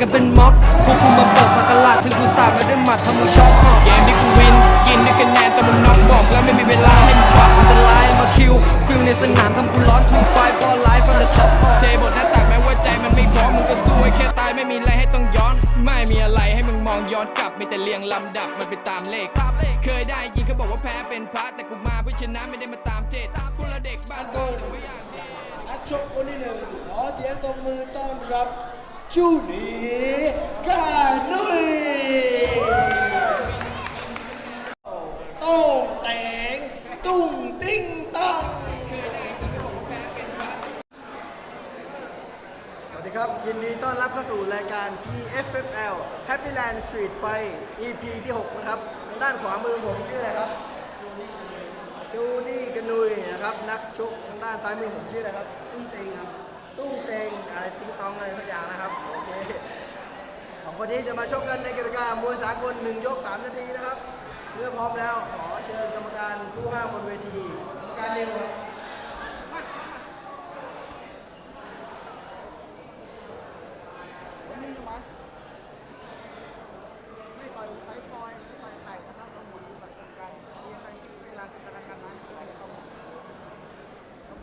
กันเป็นม็อบพวกกูมาเปิดสักการะถึงกูสาดมาด้หมัดทำมึงช็อกเกมที่กูวินกินด้วยคะแนนแต่มึงน็อกบอกแล้วไม่มีเวลาให้มึงปรับอันตรายมาคิวฟิลในสนามทำกูร้อนทูไฟ for life from the top เทบทหน้าตักแม้ว่าใจมันไม่พร้อมมึงก็สู้ไอ้แค่ตายไม่มีอะไรให้ต้องย้อน ไม่มีอะไรให้มึงมองย้อนกลับมีแต่เรียงลำดับมันไปตามเลขเคยได้ยินเขาบอกว่าแพ้เป็นพระแต่กูมาเพื่อชนะไม่ได้มาตามเจตพวกเราเด็กบ้านโกงแต่ไม่อยากนักชกคนที่หนึ่งขอเสียงตบมือต้อนรับ จูนีกานุยโต้งแตงตุ้งติ้งตังสวัสดีครับ ยินดีต้อนรับเข้าสู่รายการ TFFL Happyland Street Fight EP ที่ 6 นะครับ ทางด้านขวามือผมชื่ออะไรครับ จูดี้กนุยนะครับ นักชกทางด้านซ้ายมือผมชื่ออะไรครับตุ้งเตงครับ ตุ้งเตงอะไรติ้งตองอะไรสักอย่างนะครับโอเคของคนนี้จะมาชกกันในกิจกามวยสากล1ยก3นาทีนะครับ เมื่อพร้อมแล้วขอเชิญกรรมการผู้ห้ามบนเวทีกรรมการหนึ่งครับ ไม่ปล่อยไฟคอยไม่ปล่อยไข่นะครับเราหมุนแบบกันเรียนไปเวลาสิบนาฬิกานั้นไม่ได้เข้าหมดเข้า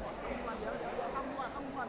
หมดเดี๋ยวเดี๋ยวเข้าหมดเข้าหมด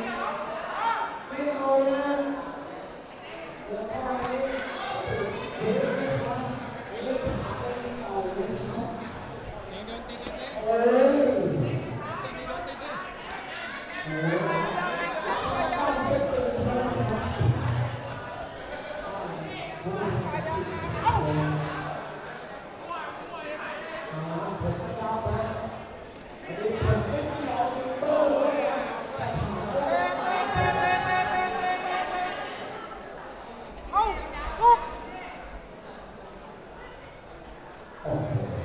offered.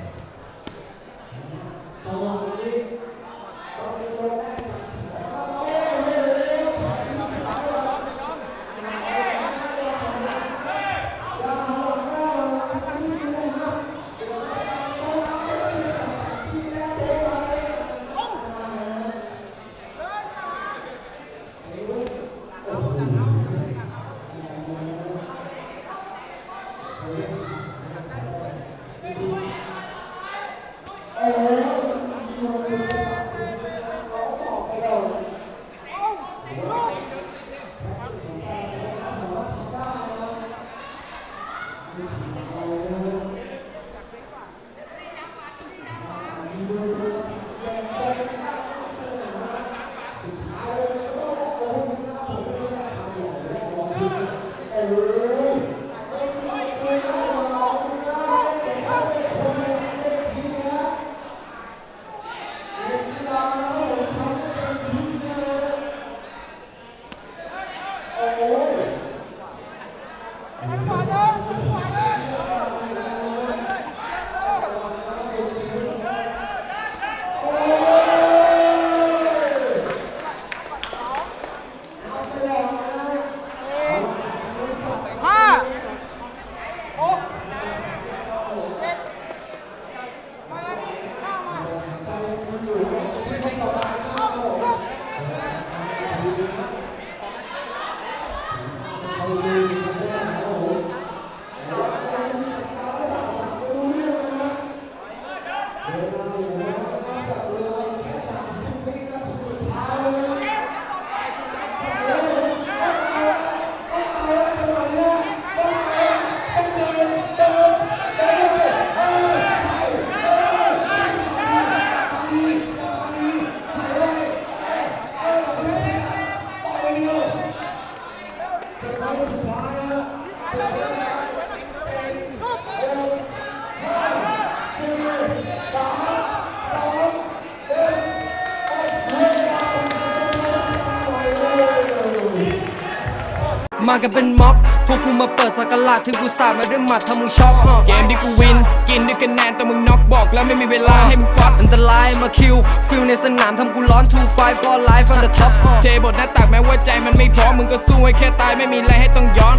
ห้า มากันเป็นม็อบพวกกูมาเปิดสักการะถึงกูสาดมาด้วยหมัดถ้ามึงช็อกอะเกมที่กูวิน กินด้วยคะแนนแต่มึงน็อกบอกแล้วไม่มีเวลาให้มึงควักอันตรายมาคิว ฟิลในสนามทำกูร้อน two five for life on the top เทบทหน้าตักแม้ว่าใจมันไม่พร้อมมึงก็สู้ให้แค่ตายไม่มีอะไรให้ต้องย้อน